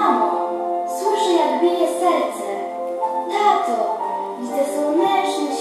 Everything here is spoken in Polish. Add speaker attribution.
Speaker 1: Mamo, słyszę jak bije serce. Tato, widzę słoneczny